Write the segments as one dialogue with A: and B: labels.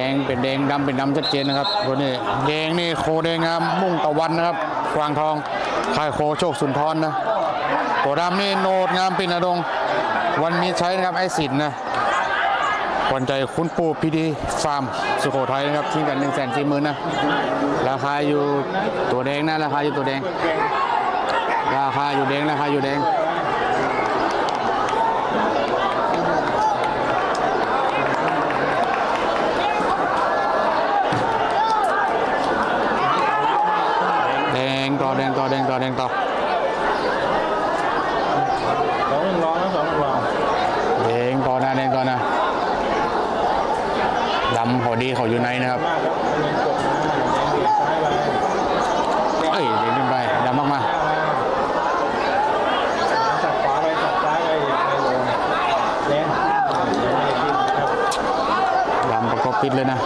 A: แดงเป็นแดงดำเป็นดำชัดเจนนะครับตัวนี้แดงนี่โคแดงงามมุ่งตะวันนะครับกวางทองคายโคโชคสุนทรนะโคดำนี่โนดงามปินอดง วันมีใช้นะครับไอศินนะขวันใจคุณปู่พีดีฟาร์มสุโขทัยนะครับทิ้งกันหนึ่งแสนสี่หมื่นนะราคาอยู่ตัวแดงนะราคาอยู่ตัวแดง ราคาอยู่แดงราคาอยู่แดง ดำเขาดีเขาอยู่ในนะครับ
B: เฮ้ย
A: เด็กขึ้นไปดำมากมา
B: ดำ
A: ประก
B: อบ
A: ปิด
B: เลยนะ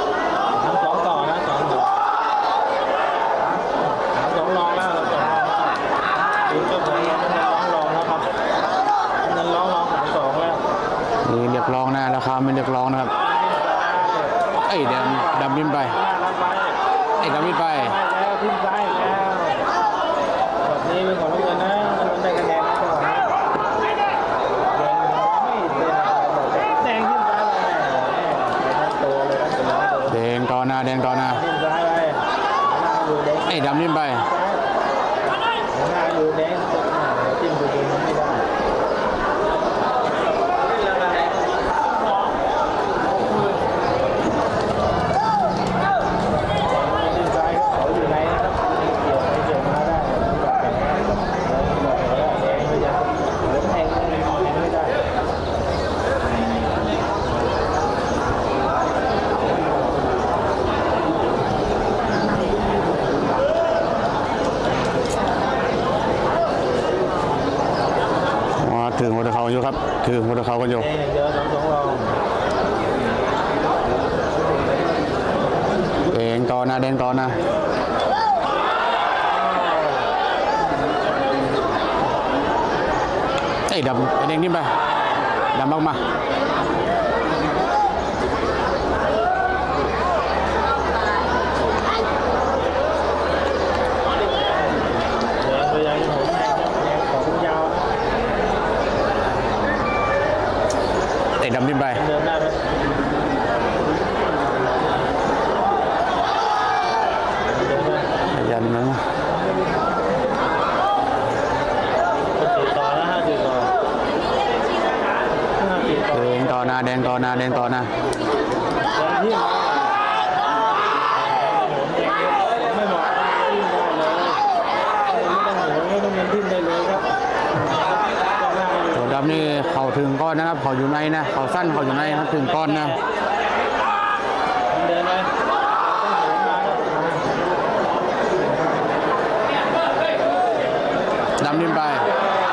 A: ดำนิ่
B: นไป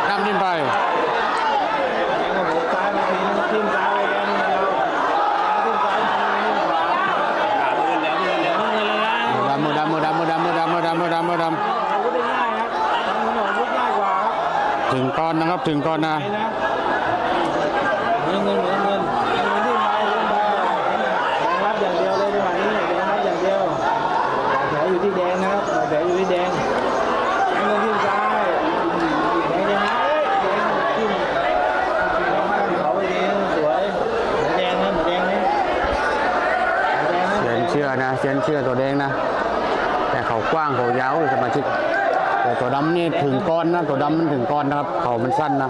B: ดำ
A: นิ่
B: น
A: ไป
B: ดำมื
A: อดำมือดำมือดำมือดำมือดำมือดำมือดำถึงก้อนนะครับถึงก้อนนะ
B: ดำ
A: นี่ถึงก้อนนะตัวดำมันถึงก้อนนะครับเขามันสั้นนะ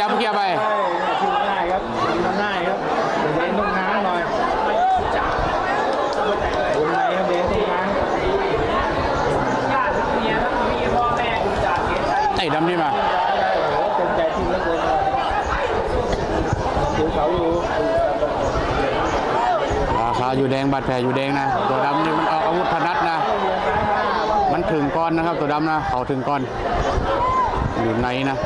B: ดำ
A: เกียร์ไป
B: เอ้ยเนี่ยชื่อง่ายครับทำง่ายครับเดี๋ยวเดนต้องง้างหน่อยวงในครับเดนต้องง้าง
A: ไอ้ดำนี่มา
B: ได้โอ้โหเต็มใจที่เหลือเกินดูเขาอยู่
A: ราคาอยู่แดงบาดแผลอยู่แดงนะ ตัวดำนี่มันออกอาวุธพนัดนะ มันถึงก้อนนะครับ ตัวดำนะ เขาถึงก้อน อยู่ในนะ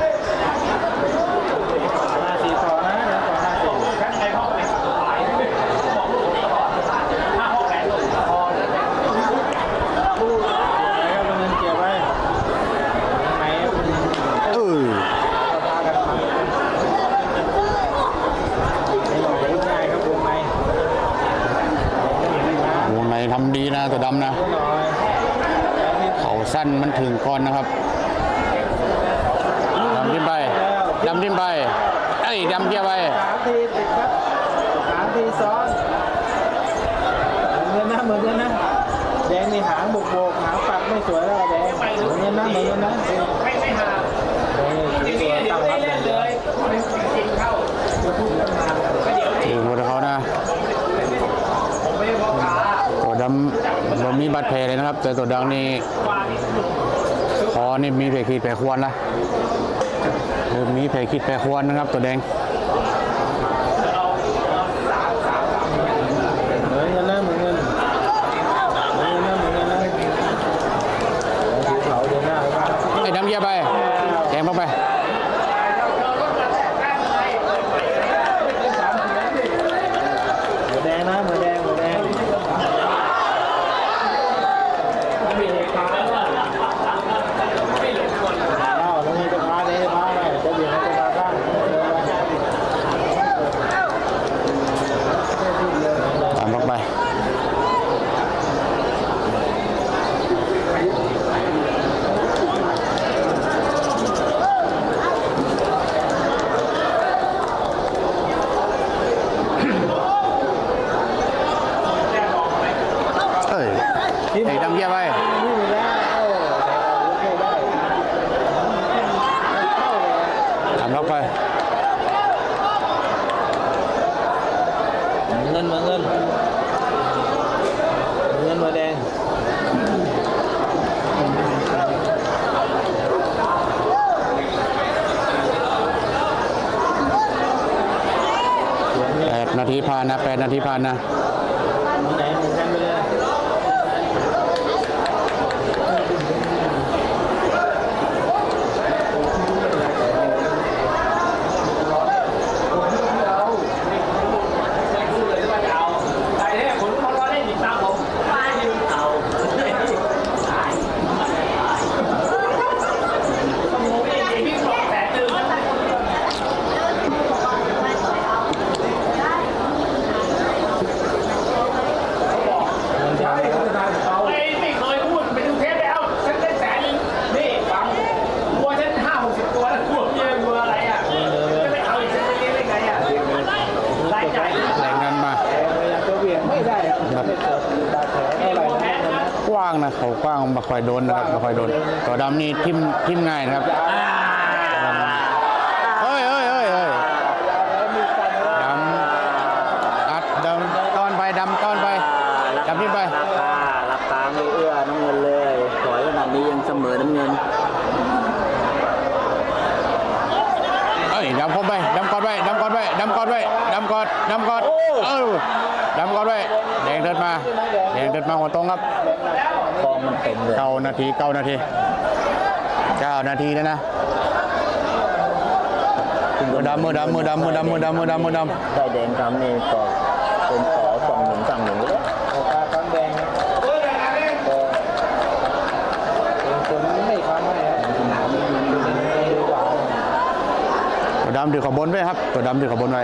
B: ห้าสี่ต่อนะแล้วต่อห้าสี่นะครับมันเงินเกี่ยวไว้ไหน
A: เออ
B: พากันมาไม่หน่อยง่ายครับวงในนะ
A: วงใน ทำดีนะตัวดำนะ
B: หน่อย
A: เขาสั้นมันถึงก้อนนะครับดำทิ้มไปดำทิ้มไปเอ้ยดำเกียร์ไป
B: สามทีติดครับสามทีซ้อนเหมือนกันนะเหมือนกันนะแดงนี่หางบุกโบกหางปักไม่สวยแล้วแดงเหมือนกันนะเหมือนกันนะไม่ไม่หาจริงๆตั้งรับอย่างเดียว
A: ถือหัวเขานะำเรามีบาดแผลเลยนะครับ แต่ตัวดังนี่คอนี่มีแผลขีดแผลควรละเริ่มมีแผลขีดแผลควรนะครับ ตัวแดง
B: เหมือนกันนะเหมือนกันเหมือนกันนะเหมือนกันนะสีขาวเดินหน้าไปบ้าง
A: ไอ้ดำเกียร์ไปแกงเข้าไป
B: หมูแดงนะหมูแดงหมูแดงอ้าวแล้วมีจะพาเดจะพาอะไรจะเบียดให้จะพาบ้าง
A: ตามเข้าไป เอ้ยไอ้ดำเกียร์ไป
B: นี่มีแล้วเออแต่ว่าเข้าได้เข้าเลย
A: ตามเข้าไป
B: เงินมาเงินเงินมาแดง
A: แปดนาทีผ่านนะแปดนาทีผ่านนะ
B: ไหนเหมือนกันไปเลยมันจะ
C: ไม่เคยพูดไปดูเทปแล้วฉันได้แสนนึงนี่ฟังวัวฉันห้าหกสิบตัวแล้ววัวเมียวัวอะไรอะจะไม่เอาอีกฉันจะเลี้ยงได้ไงอะรายจ่าย
A: แรงนั้นมา
B: พยายามจะเบี่ยงไม่ได้ครับไม่เกิดบาดแผลเท่าไหร่นะ
A: กว้างนะ เขากว้างมาคอยโดนนะครับมาคอยโดนตัวดำนี่ทิมทิมง่ายนะครับฮ้ยเฮ้ยเฮ้ยเฮ้ย
B: มีกันแล้ว
A: ดำอัดดำต้อนไปดำต้อนไปดำทิมไป
D: ราคาราคาไม่เอื้อน้ำเงินเลยถอยขนาดนี้ยังเสมอน้ำเงิน
A: เอ้ยดำเข้าไปดำกอดไว้ดำกอดไว้ดำกอดไว้ดำกอดดำกอดเออดำกอดไว้แดงเดินมาแดงเดินมาหัวตรงครับ
D: ฟองมัน เต็มเลย
A: เก้านาทีเก้านาทีเก้านาทีแล้วนะมือดำมือดำมือดำมือดำมือดำมือดำมือดำ
D: ได้แดงทำนี่ก็เป็นต่อสองหนึ่งสั่งหนึ่งเลย
B: ออกมาคันแดงนะเป็นคนไม่คันให้ครับดีกว่า
A: ตัวดำถือขบวนไว้ครับ ตัวดำถือขบวนไว้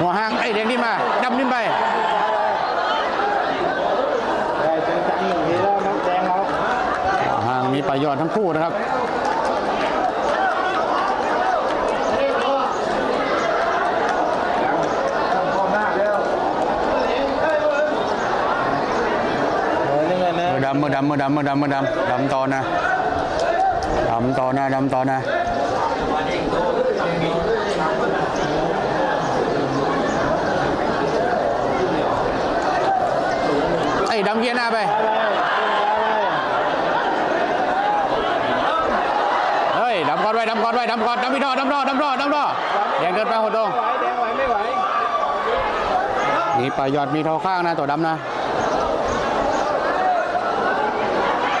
A: หัวห้างไอ้ยแดงนี่มาดำนี่ไป
B: ได้จังๆหนึ่งทีแล้วน้ำแดงเรา
A: หัว ห้างมีประโยชน์ทั้งคู่นะครับ
B: เข้าหน้าแล้วเออนี่ไงนะ
A: มือดำมือดำมือดำมือดำมือดำดำต่อนะดำต่อนะดำต่อนะไอ้ยดำเกียร์หน้าไป เฮ้ยดำก่อนไว้ดำก่อนไว้ดำก่อนดำพี่ท่อดำท่อดำท่อดำท่อแดงเกินไปหัวตรง
B: ไหวแดงไหวไม่ไหว
A: นี่ปลายยอดมีเท่าข้างนะตัวดำนะ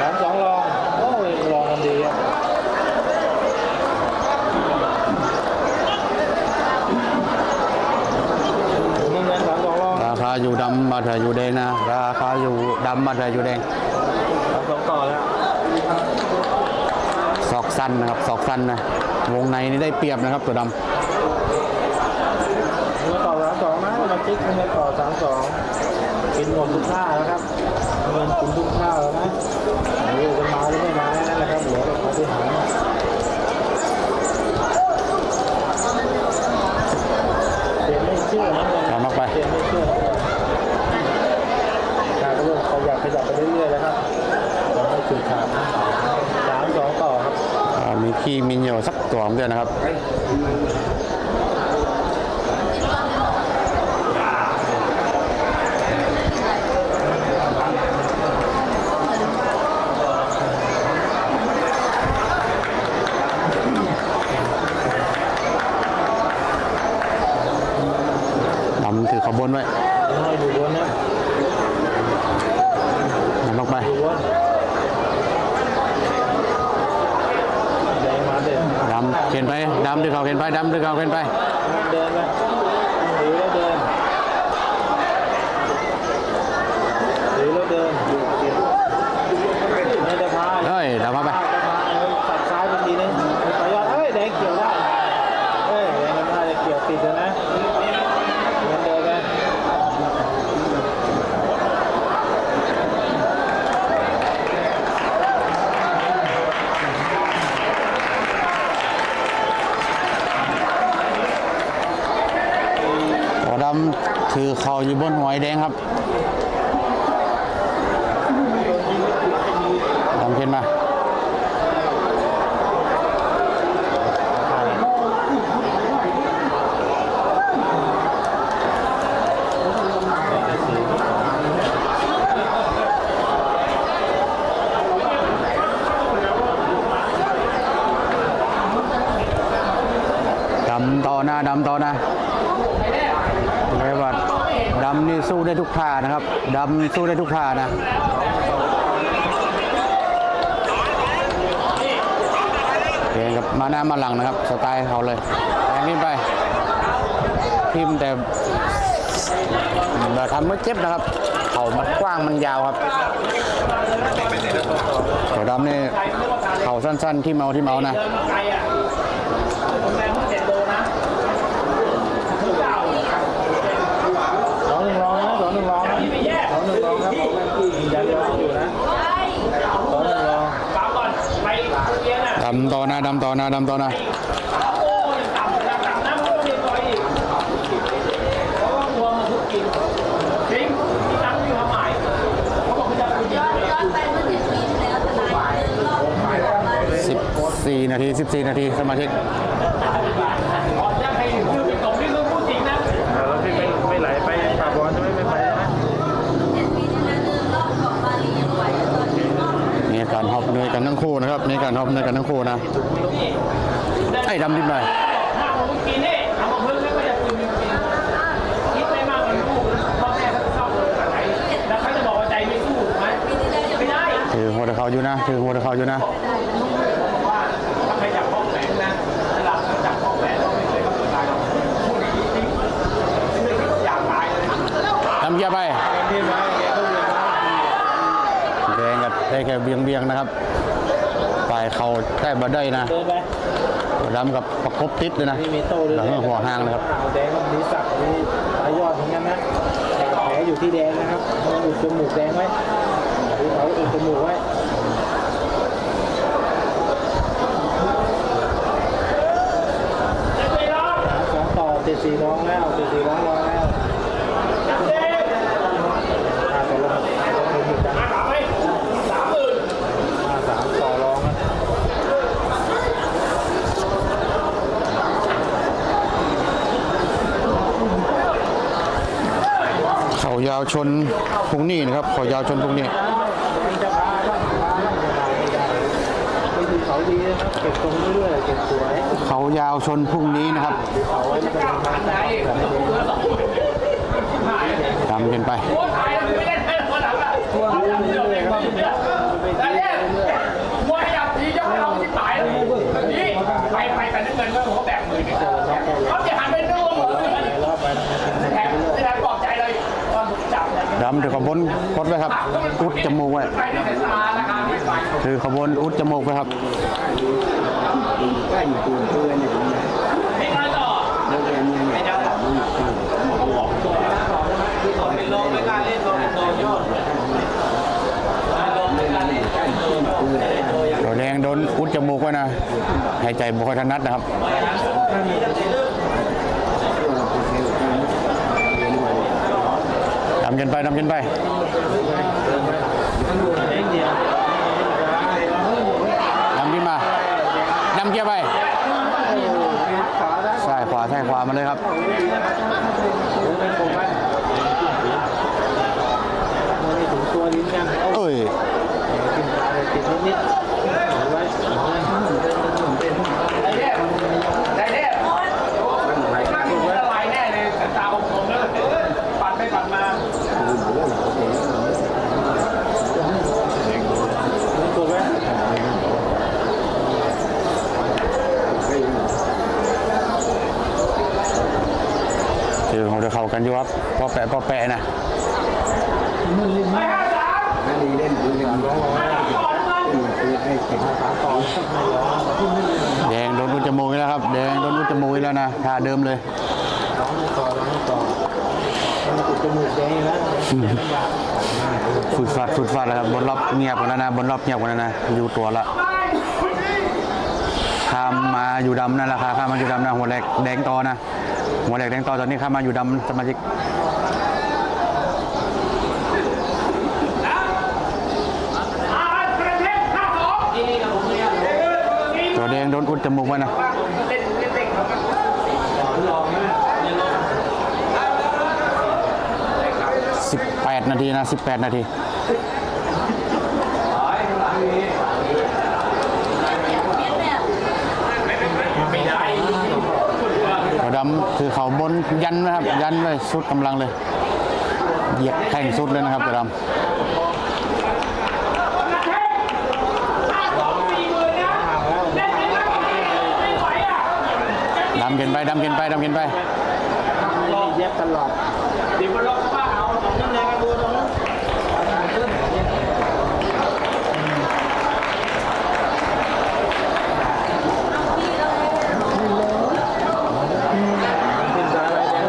B: สามสองลองโอ้ยลองกันดีอะเงินเงินสามสองลอง
A: ราคาอยู่ดำบัตรอยู่แดงนะ ราคาอยู่ดำบัตรอยู่แดง
B: สามสองต่อแล้ว
A: ศอก สั้นนะครับศอกสั้นนะวงในนี่ได้เปรียบนะครับตัวด
B: เงินต่อสามสองนะมาคิดเงินต่อสามสองกินหมดทุกท่าแล้วครับเงินกินทุกท่าแล้วนะเดี๋ยวจะมาหรือไม่มานั่นแหละครับเหลือแต่ปาฏิหารเดี๋ยวไม่เชื่อนะเงินำ
A: ดำออกไป
B: เปลี่ยนไม่เชื่อการก็เริ่มขยับขยับไปเรื่อยๆแล้วครับยังไม่ถึงขาดนะสามสองต่อครับ
A: ที่มินียวสักตัวเดียวนะครับ ดำถือขบวนไว้
B: น้อยดูบนนะ
A: ดำออกไป
B: ดูบนแดงมาเด่น
A: ดำเข็นไปดำถือเขาเข็น ไปดำถือเก่าเข็นไป
B: เดินไปถือแล้วเดินถือแล้วเดินไม่ได้พาย
A: เฮ้ยดำมาไป
B: ตัดซ้ายเป็นทีนึงต่อยอดเอ้ยแดงเกี่ยวได้เอ้ยแดงไม่ได้เกี่ยวติดเลยนะเดินเดินไป
A: หัวดำถือเข่าอยู่บนหัวไอ้แดงครับดำขึ้นมา ดำ ต่อหน้าดำต่อหน้าเรียกว่าดำนี่สู้ได้ทุกท่านะครับดำสู้ได้ทุกท่านะเองกับมาหน้ามาหลังนะครับ สไตล์เขาเลยแทงขึ้นไปทิมแต่แบบทำไม่เจ็บนะครับ เขามันกว้างมันยาวครับตัวดำนี่เขาสั้นๆที่เมาที่เมานะำต่อนา
C: ยเดิ
E: นรอบหมู่บ้า
A: สิบสี่นาทีสิบสี่นาทีสมาชิก
C: ก่ เห
B: นื่
E: อย
A: กันทั้งคู่นะครับในการฮอปในกันทั้งคู่นะไอ้ดำนิดหน่อย
C: ถ้าผมกินนี่เอามาพึ่งแล้วก็จะกินกินคิดไม่มากมันลูกพ่อแม่เขาชอบเลยแบบไหนแล้วเขาจะบอกว่าใจไม่สู้ถูกไหมไม่ได้
A: ถือหัวตะเขาอยู่นะถือหัวตะเขาอยู่นะ
C: ว่าถ้าใครจับห้องแหวนนะหลับจับห้องแหวนเราไม่เคยเขาตายหรอกพูดจริงๆไม่เคยอยากตายเลย
A: ทำเกียร์ไป
B: พี่มาแกก็เวียนนะ
A: แดงกับ ได้แค่เบียงเบียงๆนะครับปลายเขาได้บัได้นะ
B: เดินไป
A: ดำกับประคบติดเลยนะ
B: นี่มีโต้ด้วย
A: หลังหัวห้างนะครับ
B: แดงกับมีสักมีสายยอดเหมือนกันนะแต่แผลอยู่ที่แดงนะครับอุดจมูกแดงไว้เอาอุดจมูกไว้
C: จะไปร้อง
B: สองต่อเจ็ดสี่ร้องแล้วเจ็ดสี่ร้องร้องแล้ว
C: จับเด็ก
B: อ่าตกลงตกลงหยุดกัน
C: มาถามไหมสามหมื่น
B: อ่าสามต่อร้องนะ
C: เยาว
A: ชนตรงนี้นะครับขอยาวชนตรงนี้
B: เขายา
A: วชนพรุ่งนี้นะครับตามกันไปำถือขบวนกดไว้ครับ อุดจมูกไว้
C: ไปด้วยสายตาราคาไม่ไป
A: ถือขบวนอุดจมูกไว้ครับ
D: ใกล้อยู่ตัวเพื่อนเนี่ย
C: ไม่ใช่ต่อ
D: แล้วแกเนี่ยเนี่ย
A: ตัวแดงโดนอุดจมูกไว้นะหายใจบ่ค่อยถนัดนะครับำกันไปดำกันไปดำขึ้นมาดำเกียร์ไปซ้ายขวาซ้ายขวามาเลยครับ
B: ไม่ถึงตัวลิ้นยังเอา
A: เอ้ย
B: กินปลาเลยติดนิดๆเอาไว้
C: ไอ้เนี่ยไอ้เนี่ยข้างนี้ละลายแน่เลยสายตาของผมแล้วปัดไปปัดมา
B: กดไว้
A: ถือของเธอเข้ากันอยู่ ครับพอแปะพอแปะนะ
C: ไปห้าสาม
D: นั่นดีเล่นดูอย่างร้องร้องคือให้เก็บภาษาต่อ
A: แดงโดนอุดจมูกแล้วครับแดงโดนอุดจมูกแล้วนะท่าเดิมเลย
B: ร้องต่อร้องต่อมันติดจมูกแดงแล้ว
A: ฝึกฟัดฝึกฟัดแล้วครับบนรอบเงียบกว่านั้นนะบนรอบเงียบกว่านั้นนะอยู่ตัวละข้ามมาอยู่ดำนั่นแหละครับข้ามมาอยู่ดำนะหัวแหลกแดงต่อนะ หัวแหลกแดงต่อตอนนี้ครับมาอยู่ดำสมาชิกตัวแดงโดนอุดจมูกไว้นะ
C: สิบแปดนาทีนะสิ
A: บแปดนาที
C: ไม่ได้
A: ตัวดำคือเขาบนยันนะครับ ยันไว้สุดกำลังเลยเหยียบแข่งสุดเลยนะครับตัวด
C: ประเทศห้าสองสี่หมื่นนะเล่นไม่ได้ไม่ไหวอะำ
A: ดำเกินไปดำเกินไปดำเกินไป
B: เย็บตลอด
C: เดี๋ยวมันล็อกป้าเอา
B: ตรงนั่นเลยกระดูตรงนั้น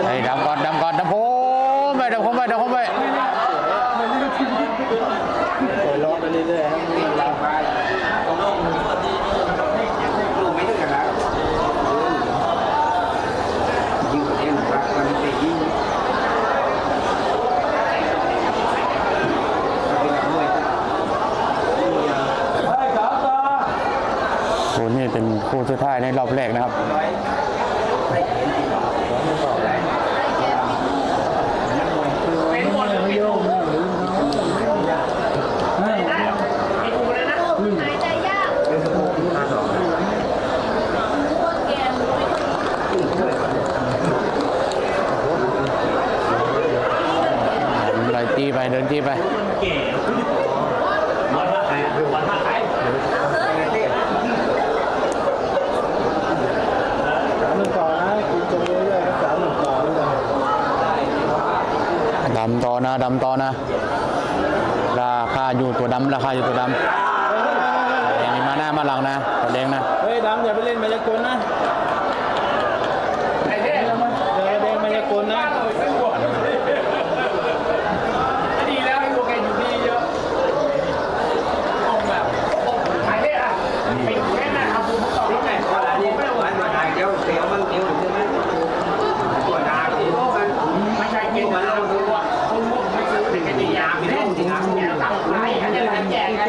A: ไอ้ดำก่อนดำก่อนดำโค้งไปดำโค้งไปดำโค้งไป
B: ปล่อยล้อไปเรื่อยๆให้มันลาไป
D: ลูกไม่ได้กันแล้วยิงกับเอ็นรักมันไปยิงเป็นมวย
A: โอ้นี่เป็น คู่สุดท้ายในรอบแรกนะครับ
C: เป็นหมดเลยไม่โยงไม่ได้ไม่ดูเลยนะ
E: หายใจยากคนแก่ไม่
A: ไล่ตีไปเดินตีไป
B: สามหนึ่งต่อนะคุณตรงเรื่อยๆสามหนึ่งต่อด้วยกัน
A: ดำต่อนะ ดำต่อนะ ราคาอยู่ตัวดำราคาอยู่ตัวดำแดงนี่มาหน้ามาหลังนะตัวแดงนะ
B: เฮ้ยดำอย่าไปเล่นมายากลนะ
C: ไอ้เนี่ย
B: อย่าแดงมายากลนะ
C: ดีแล้วให้พวกแกอยู่ดีเยอะคงแบบไอ้เนี่ยไปแค่นั้นเอาบุญต่อที่ไหนก็ได้ไม่ต้องหวานมา
D: เดี๋ยวเสียวมันเดียวใช่ไหม
C: ตัวนาที่มันไม่ใช่กินมันเราดูว่าคุณพวกไม่ซื้อเป็นกันยามไม่ได้จริงนะเนี่ยตั้งไรอันนี้อะไรแจกไง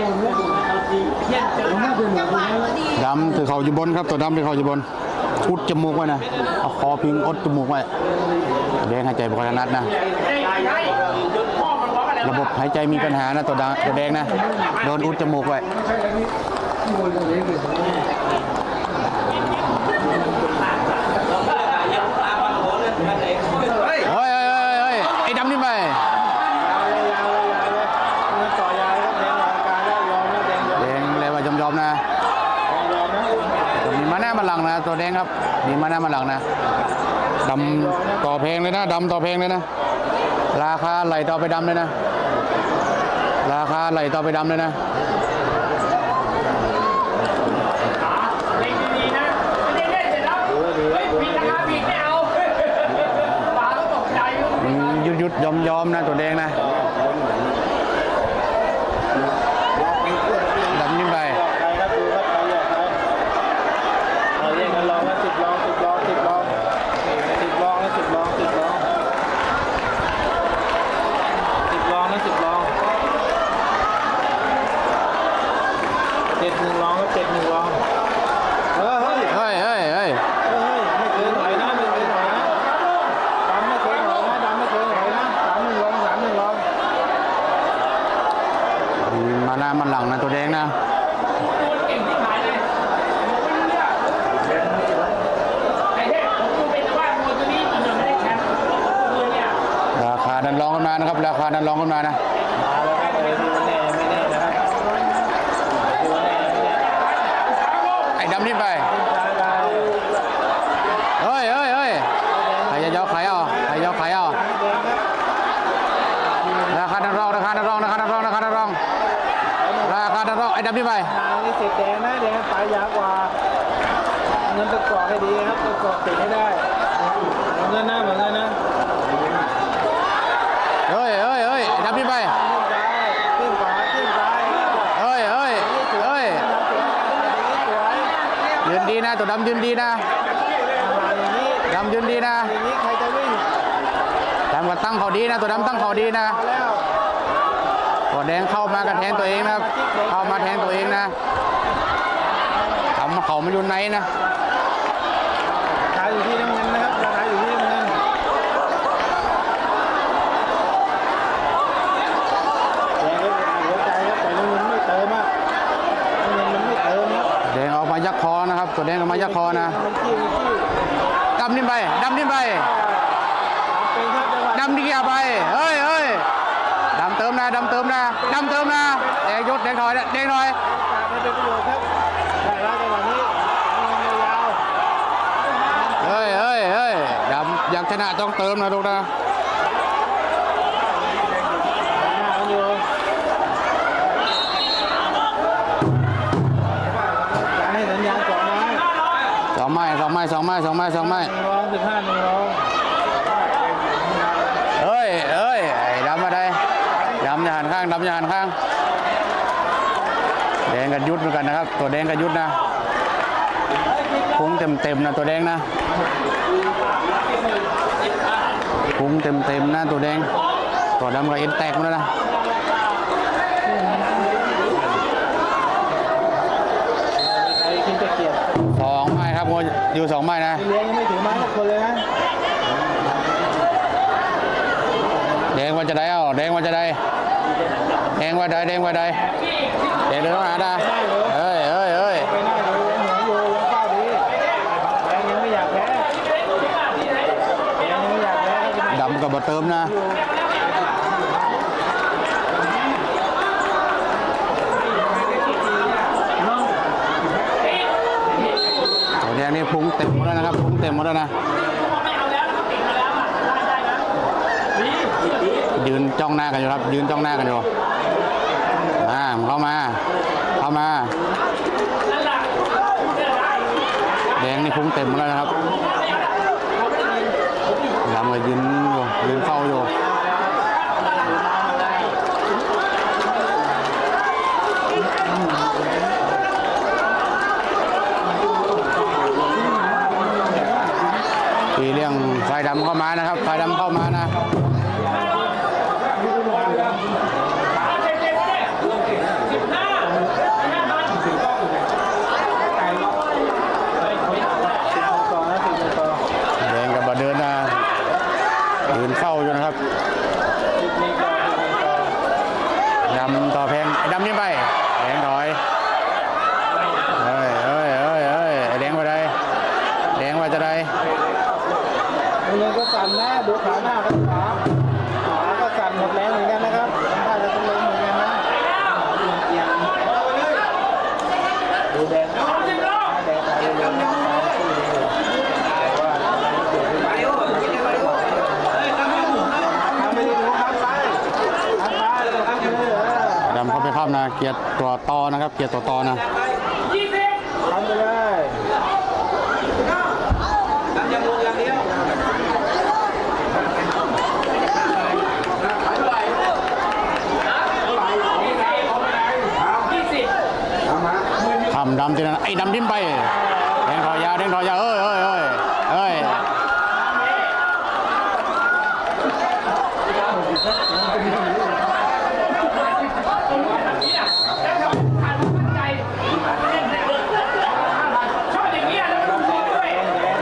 C: เย็นเจอหน้า
E: จังหวะพอดี
A: ดำคื อเขาอยู่บนครับตัวดำคือเขาอยู่บนอุดจมูกไว้นะเอาคอพิงอดจมูกไว้แดงหายใจบุคลนัดนะ ระบบหายใจมีปัญหานะตัวดำตัวแดงนะ โดนอุดจมูกไว้เฮ้ยเฮ้ยเฮ้ยเฮ้ยไอ้ดำนี่ไป
B: ยาวเลยยาวเลยยาวเลยเงินต่อยาวแล้วแดงออกอาการแล้วยอมแล้วแดงยอม
A: แดงเลยว่ายอมๆนะ
B: ยอมนะ
A: ตัวมีมาหน้ามาหลังนะ ตัวแดง ครับมีมาหน้ามาหลังนะดำต่อเพลงเลยนะดำต่อเพลงเลยนะ ราคาไหลต่อไปดำเลยนะ ราคาไหลต่อไปดำเลยนะ
C: เล่นดีๆนะไม่ได้เล่นเสร็จแล้วเฮ้ยผิดราคาผิดไม่เอาปาต้องตกใจ
A: ยุดยุดยอมยอมๆนะตัวแดงนะดำนิ่มไป
B: หยอกใครครับดูครับใครหยอกใครเอาแย่งกันลองนะสิบลองสิบลองสิบลองสิบลองนะสิบลองสิบลองสิบลองนะสิบลองเจ็ดหนึ่งลองครับเจ็ดหนึ่งลองเออเฮ้ย
A: เฮ้ยเฮ้ยเฮ้ย
B: เฮ้ยไม่เคยหน่อยนะไม่เคยหน่อยนะดำไม่เคยหน่อยนะดำไม่เคยหน่อยนะสามหนึ่งลองสามหนึ่งลอง
A: มาหน้ามาหลังนะตัวแดงนะ
C: ตัวเก่งที่ขายเลยผมไม่รู้เรื่องไอ้เทพผมดูเป็นแต่ว่ามวยตัวนี้มันยังไม่ได้แชมป์เลยเนี่ย
A: ราคาดันรองขึ้นมานะครับราคาดันรองขึ้นมานะ
B: มาแล้วครับไปดูแน่ไม่แน่นะครับดูแน่ไม่แน่
A: ไอ้ดำนิ่มไป
B: ขึ้นซ้ายไป
A: เฮ้ยเฮ้ยเฮ้ยใครจะยกใครเอาใครยกใครเอา
B: แดงครับ
A: ราคาดันรองราคาดันรองราคาดันรองราคาดันรองราคาดันรองไอ้ดำนิ่มไป
B: ทางนี้เสร็จแดงนะแดงปลายยาวกว่าเงินตะกรอกให้ดีครับตะกรอกติดให้ได้เหมือนกันนะเหมือนกันนะ
A: เฮ้ยเฮ้ยเฮ้ยไอ้ดำนิ่มไป
B: ขึ้นซ้ายขึ้นขวาขึ้นซ้าย
A: เฮ้ยเฮ้ยเฮ้ย
B: สวย
A: ยืนดี นดำยืนดีนะ
B: อย่างนี้
A: ดำยืนดีนะ
B: อย่างนี้ใครจะวิ่ง
A: ดำก็ตั้งเขาดีนะ ตัวดำตั้งเขาดีนะ
B: พอแล้ว
A: ตัวแดงเข้ามากระแทงตัวเองนะครับ เข้ามาแทงตัวเองนะทำเขามาอยู่ไหนนะ
B: ขายอยู่ที่น้ำเงินนะครับราคาอยู่ที่น้ำเงินแดงก็หัวใจครับแต่น้ำเงินไม่เติมอะน้ำเงินมันไม่เติมครับ
A: แดงออกมายักคอนะครับ ตัวแดงออกมายักคอนะ
B: มันจี้มันจี้
A: ดำนิ่มไปดำนิ่มไป
B: เป็นครับจังหวะ
A: ดำดีกว่าไป เฮ้ยเฮ้ยดำเติม นะดำเติมนะดำเติมนะแดงยศแดงถอยนะแดงถอย
B: ไม่เป็นประโยชน์ครับแล้วจังหวะนี้น้ยาว
A: เฮ้ยเฮ้ยเฮ้ยดำอยากชนะต้องเติมนะลูกนะ
B: ๆหน้ามันอยากให้สัญญาณสองไม้
A: สองไม้สองไม้สองไม้สองไม้สองไม้
B: หนึ่งร้องสิบห้าหนึ่งร้อง
A: เฮ้ยเฮ้ยไอ้ดำมาได้ดำอย่าหันข้างดำอย่าหันข้าง แดงกับยุทธเหมือนกันนะครับ ตัวแดงกับยุทธนะพุงเต็มเต็มๆนะตัวแดงนะพุงเต็มเต็มๆนะตัวแดง ตัวดำกับเอ็นแตกหมดแล้วนะ
B: ใครคิดจะเกลียด
A: สองไม้ครับโมอยู่สองไม้นะ
B: เลี้ยงยังไม่ถึงไม้สักคนเลยนะ
A: แดงว่าจะได้เอา แดงว่าจะได้แดงว่าได้แดงว่าได้แดงเลยต้องหาดาเอ้ยเอ้ยเอ้ย
B: ดูยังเหนืออยู่ยังเข้าดีแดงยังไม่อยากแพ้แดงยังไม่อยากแพ้ครับ
A: ดำกับบะเติมนะตัวแดงนี่พุงเต็มหมดแล้วนะครับพุงเต็มหมดแล้วนะ
C: ไม่เอาแล้วนะครับติดมาแล้วอะได้ได้นะนี่
A: ยืนจ้องหน้ากันอยู่ครับ ยืนจ้องหน้ากันอยู่อ่าเข้ามา เข้ามา
C: แด
A: งนี่พุงเต็มแล้วนะครับดำก็ยืนอยู่ยืนเฝ้าอยู่ปีเรื่องไฟดำเข้ามานะครับ ไฟดำเข้ามานะ
C: เจ็ดเจ็ดเนี่ยสิบห้าห้าพัน
B: ต่อนะสิบต่อ
A: แดงกับบะเดินนะยืนเฝ้าอยู่นะครับ
B: สิบนี้ต่อสิบนี้ต่อ
A: ว่าจะได้
B: น้ำเงินก็สั่นนะดูขาหน้าก็ขาขาก็สั่นหมดแรงเหมือนกันนะครับทำท่าจะต้องลงเหมือนกันนะเอียงดูแดงนะแดงไปเร็วๆนะแต่ว่าทำไม่ได้ดูครับไปทำไปเลยทำเลยเออ
A: ดำเข้าไปครับนะ เกียร์ตัวตอนะครับ เกียร์ตัวตอนะ
C: ยี่สิบ
B: ทำไปเลย
C: ยี่สิบ
A: ทำดำทีนั้นไอ้ ดำทิ้มไปแดงถอยยาวแดงถอยยาวเอ้ยเอ้ยเอ้ยเอ้ย
C: เนี่ยแล้วทำผ่านมั่นใจชอบอย่างเงี้ยแล้วต้องสู้ด้วย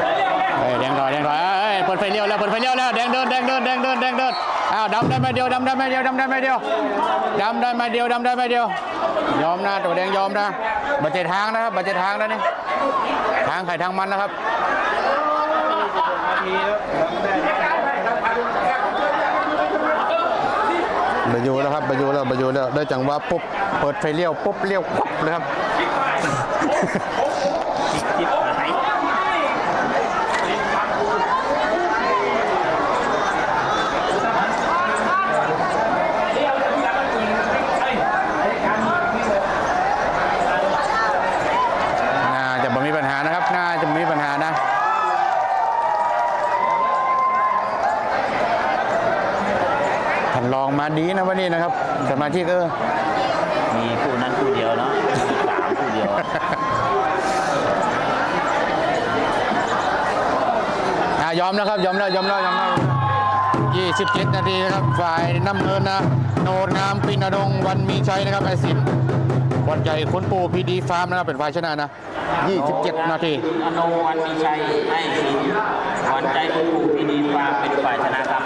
C: เอ้ย
A: เอ้ยแดงถอยเอ้ยเปิดไฟเลี้ยวแล้วเปิดไฟเลี้ยวแล้วแดงเดินแดงเดินแดงเดินแดงเดินอ้าวดำได้มาเดียวดำได้มาเดียวดำได้มาเดียวดำได้มาเดียวดำได้มาเดียวยอมนะตัวแดงยอมนะ บัจเจทางนะครับบัจเจทางนะนี่ทางไข่ทางมันนะครับ
B: บาทีแล้วทำไป
A: อยู่แล้วครับไปอยู่แล้วไปอยู่แล้วได้จังหวะปุ๊บเปิดไฟเลี้ยวปุ๊บเลี้ยวปุ๊บเลยครับ น่าจะไม่มีปัญหานะครับ น่าจะไม่มีปัญหานะ ท่านรองมาดีนะวันนี้นะครับ สมาชิกเออ
D: มีคู่นั้นคู่เดียวเนาะสามคู่เดียว
A: อะยอ มนะครับยอมแล้วยอมแล้วยอมแล้วยี่สิบเจ็ดนาทีนะครับฝ่ายน้ำเงินนะโนดงามปินดงวันมีชัยนะครับไอสินวันใหญ่คุณปูพีดีฟาร์มนะครับเป็นฝ่ายชนะนะ27นาที
D: อโนวันมีชัยไอสินวันใจคุณปูพีดีฟาร์มเป็นฝ่ายชนะครับ